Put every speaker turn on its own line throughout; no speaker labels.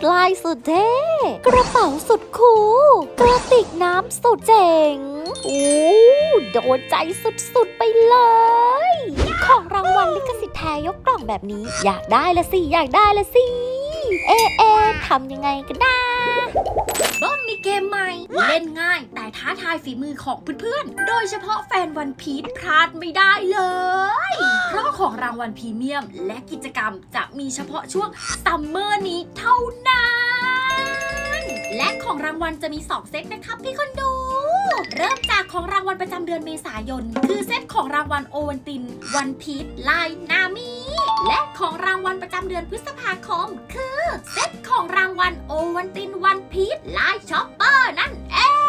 ดลายสุดเท่ กระเป๋าสุดคูลกระติกน้ำสุดเจ๋งโอ้โดนใจสุดๆไปเลย ของรางวัลลิขสิทธิ์แท้ยกกล่องแบบนี้ อยากได้ละสิ อยากได้ละสิ เอเอทำยังไงกันนะ
บิ้มมีเกมใหม่ เล่นง่ายแต่ท้าทายฝีมือของเพื่อนๆ โดยเฉพาะแฟนวันพีชพลาดไม่ได้เลย เพราะของรางวัลพรีเมียม และกิจกรรมจะมีเฉพาะช่วงซัมเมอร์นี้เท่านั้น ของรางวัลจะมี 2 เซตนะครับพี่คนดู เริ่มจากของรางวัลประจำเดือนเมษายน คือเซตของรางวัลโอวันติน วันพีชไลนามีและของรางวัลประจำเดือนพฤษภาคม คือ เซตของรางวัลโอวันตินวันพีชไลช็อปเปอร์นั่นเอง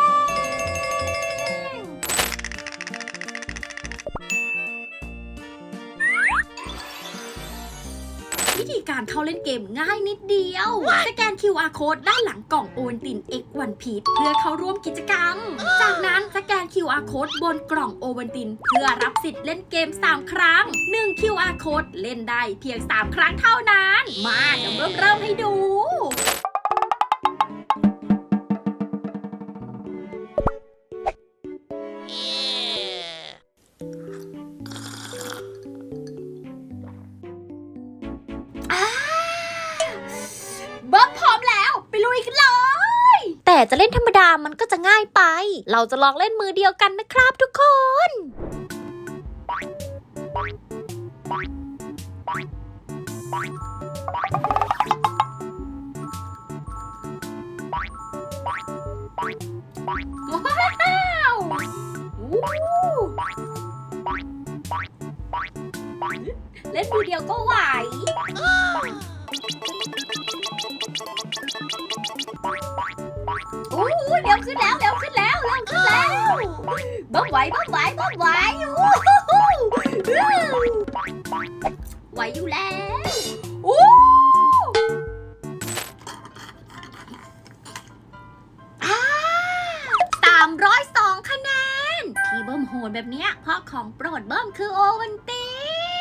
การเข้าเล่นเกมง่ายนิดเดียว สแกน QR code ด้านหลังกล่องโอนติน X One Piece เพื่อเข้าร่วมกิจกรรม จากนั้นสแกน QR code บนกล่องโอวันติน เพื่อรับสิทธิ์เล่นเกม 3 ครั้ง 1 QR code เล่นได้เพียง 3 ครั้งเท่านั้น มาเดี๋ยวเริ่มเริ่มให้ดู
จะเล่นธรรมดามันก็จะง่ายไป เราจะลองเล่นมือเดียวกันนะครับทุกคน
ว้าวเล่นมือเดียวก็ไหว ขึ้นแล้วเร็วขึ้นแล้วเร็วขึ้นแล้วบ้าไหวบ้าไหวบ้าไหวอู้หูไหวอยู่แล้วอู้อ่าสามร้อยสองคะแนน ที่เบิ้มโหดแบบเนี้ยเพราะของโปรดเบิ้มคือโอวันติ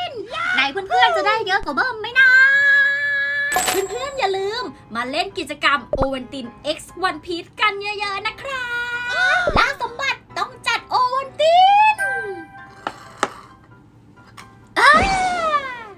นไหนเพื่อนๆจะได้เยอะกว่าเบิ้มไหมนะ เพื่อนๆ อย่าลืมมาเล่นกิจกรรมโอวันติน X One Piece กันเยอะๆ นะครับล่าสมบัติ